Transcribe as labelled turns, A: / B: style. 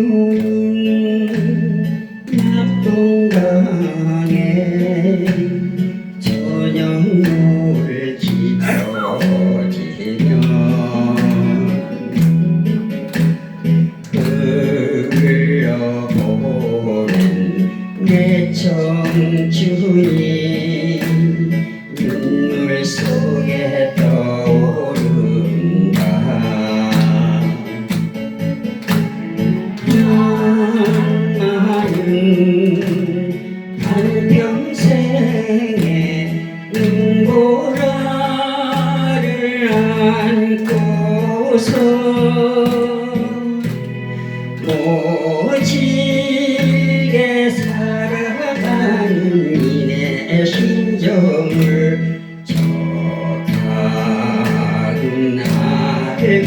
A: 오늘 낮동강에 저녁물 지켜지면 흘러보는 내 청춘이 눈물 속 안고서 오지게 살아가는 이내 심정을 저 가는 나를